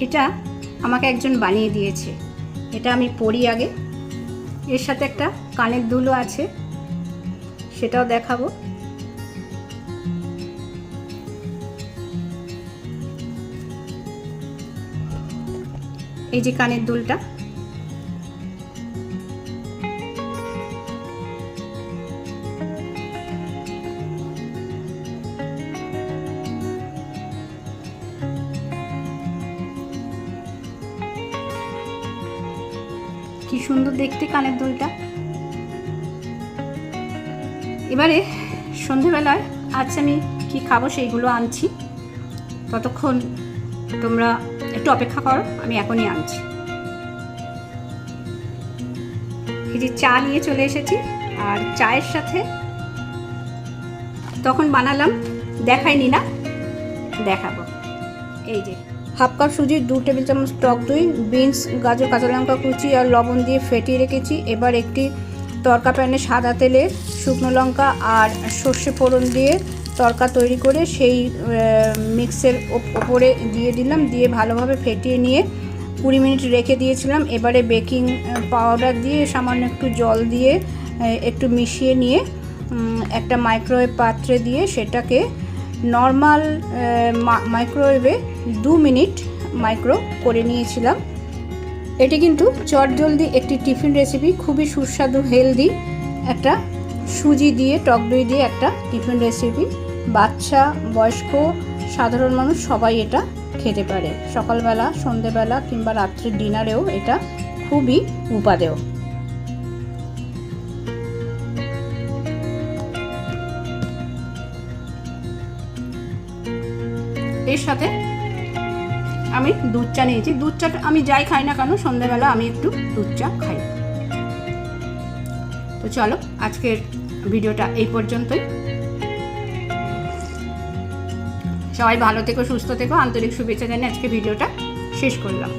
এটা আমাকে একজন বানিয়ে দিয়েছে। এটা আমি পরি আগে। এর সাথে একটা কানের দুলও আছে। সেটাও দেখাবো। এই যে কানের দুলটা। কি সুন্দর দেখতে কানের দুলটা। এবারে সন্ধেবেলায় আজ আমি কি খাব সেইগুলো আনছি। ততক্ষণ তোমরা একটু অপেক্ষা করো, আমি এখনই আনছি। এই যে চা নিয়ে চলে এসেছি, আর চায়ের সাথে তখন বানালাম দেখাইনি না দেখাবো। এই যে। হাফ কাপ সুজির দু টেবিল চামচ টক দই, বিনস, গাজর, কাঁচা লঙ্কা কুচি আর লবণ দিয়ে ফেটিয়ে রেখেছি। এবার একটি তরকা প্যানে সাদা তেলে শুকনো লঙ্কা আর সর্ষে ফোড়ন দিয়ে তরকা তৈরি করে সেই মিক্সের ওপরে দিয়ে দিলাম। দিয়ে ভালোভাবে ফেটিয়ে নিয়ে কুড়ি মিনিট রেখে দিয়েছিলাম। এবারে বেকিং পাউডার দিয়ে সামান্য একটু জল দিয়ে একটু মিশিয়ে নিয়ে একটা মাইক্রোওয়েভ পাত্রে দিয়ে সেটাকে নর্মাল মাইক্রোওয়েভে দু মিনিট মাইক্রো করে নিয়েছিলাম। এটি কিন্তু চটজলদি একটি টিফিন রেসিপি খুবই সুস্বাদু হেলদি একটা সুজি দিয়ে, টক দই দিয়ে একটা টিফিন রেসিপি বাচ্চা, বয়স্ক, সাধারণ মানুষ সবাই এটা খেতে পারে। সকালবেলা, সন্ধেবেলা কিংবা রাত্রের ডিনারেও এটা খুবই উপাদেয়। এর সাথে আমি দুধ চা নিয়েছি। দুধ চাটা আমি যাই খাই না কেন, সন্ধ্যাবেলা আমি একটু দুধ চা খাই। তো চলো, আজকের ভিডিওটা এই পর্যন্তই। সবাই ভালো থেকো, সুস্থ থেকো। আন্তরিক শুভেচ্ছা জানিয়ে আজকে ভিডিওটা শেষ করলাম।